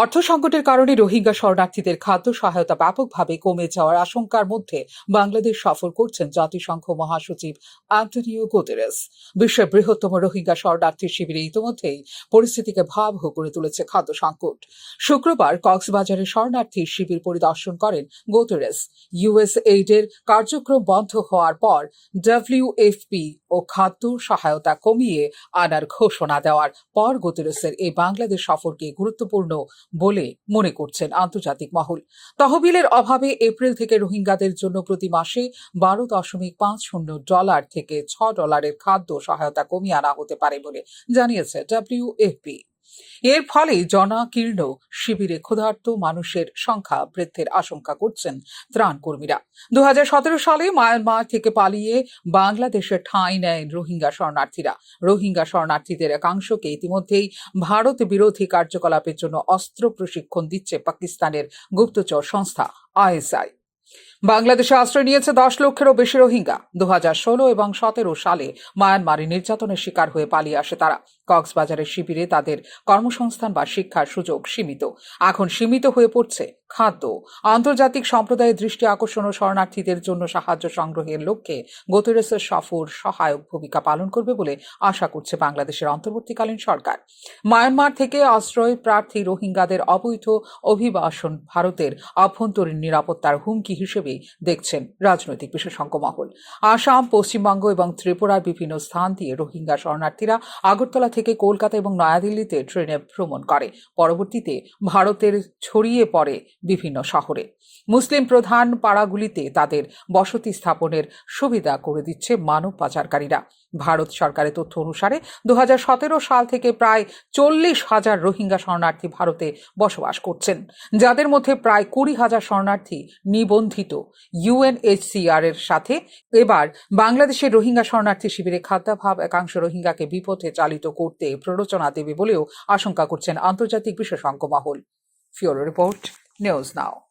অর্থ সংকটের কারণে রোহিঙ্গা শরণার্থীদের খাদ্য সহায়তা ব্যাপকভাবে কমে যাওয়ার আশঙ্কার মধ্যে বাংলাদেশ সফর করছেন জাতিসংঘ মহাসচিব অ্যান্টনিও গুতেরেস। বিশ্বের বৃহত্তম রোহিঙ্গা শরণার্থী শিবিরে ইতিমধ্যেই পরিস্থিতিকে ভয়াবহ করে তুলেছে খাদ্য সংকট। শুক্রবার কক্সবাজারে শরণার্থী শিবির পরিদর্শন করেন গুতেরেস। ইউএস এইডের কার্যক্রম বন্ধ হওয়ার পর ডাব্লিউএফপি ও খাদ্য সহায়তা কমিয়ে আনার ঘোষণা দেওয়ার পর গুতেরেসের এই বাংলাদেশ সফরকে গুরুত্বপূর্ণ বলে মনে করছেন আন্তর্জাতিক মহল। তহবিলের অভাবে এপ্রিল থেকে রোহিঙ্গাদের জন্য প্রতি মাসে বারো দশমিক পাঁচ শূন্য ডলার থেকে ছ ডলারের খাদ্য সহায়তা কমিয়ে আনা হতে পারে বলে জানিয়েছে ডব্লিউএফপি। এর ফলে জনাকীর্ণ শিবিরে ক্ষুধার্ত মানুষের সংখ্যা বৃদ্ধির আশঙ্কা করছেন ত্রাণ কর্মীরা। দু হাজার সতেরো সালে মায়ানমার থেকে পালিয়ে বাংলাদেশে ঠাঁই নেয় রোহিঙ্গা শরণার্থীরা। রোহিঙ্গা শরণার্থীদের একাংশকে ইতিমধ্যেই ভারত বিরোধী কার্যকলাপের জন্য অস্ত্র প্রশিক্ষণ দিচ্ছে পাকিস্তানের গুপ্তচর সংস্থা আইএসআই। বাংলাদেশে আশ্রয় নিয়েছে দশ লক্ষেরও বেশি রোহিঙ্গা। দু ষোলো এবং সতেরো সালে মায়ানমারে নির্যাতনের শিকার হয়ে পালিয়ে আসে তারা। কক্সবাজারের শিবিরে তাদের কর্মসংস্থান বা শিক্ষার সুযোগ সীমিত। এখন সীমিত হয়ে পড়ছে খাদ্য। আন্তর্জাতিক সম্প্রদায়ের দৃষ্টি আকর্ষণ ও শরণার্থীদের জন্য সাহায্য সংগ্রহের লক্ষ্যে গোতেরেসের সফর সহায়ক ভূমিকা পালন করবে বলে আশা করছে বাংলাদেশের অন্তর্বর্তীকালীন সরকার। মায়ানমার থেকে আশ্রয় প্রার্থী রোহিঙ্গাদের অবৈধ অভিবাসন ভারতের অভ্যন্তরীণ নিরাপত্তার হুমকি হিসেবে দেখছেন রাজনৈতিক বিশেষজ্ঞ মহল। আসাম, পশ্চিমবঙ্গ এবং ত্রিপুরার বিভিন্ন স্থান দিয়ে রোহিঙ্গা শরণার্থীরা আগরতলা থেকে কলকাতা এবং নয়াদিল্লিতে ট্রেনে ভ্রমণ করে। পরবর্তীতে ভারতের ছড়িয়ে পড়ে বিভিন্ন শহরে। মুসলিম প্রধান পাড়াগুলিতে তাদের বসতি স্থাপনের সুবিধা করে দিচ্ছে মানব পাচারকারীরা। ভারত সরকারের তথ্য অনুসারে দু হাজার সতেরো সাল থেকে প্রায় চল্লিশ হাজার রোহিঙ্গা শরণার্থী ভারতে বসবাস করছেন। যাদের মধ্যে প্রায় কুড়ি হাজার শরণার্থী নিবন্ধিত ইউএনএইচসিআর এর সাথে এবার বাংলাদেশের রোহিঙ্গা শরণার্থী শিবিরে খাদ্যাভাব, একাংশ রোহিঙ্গাকে বিপথে চালিত করতে প্ররোচনা দেবে বলেও আশঙ্কা করছেন আন্তর্জাতিক বিশেষজ্ঞ মহল। ফিওরো রিপোর্ট, নিউজ নাও।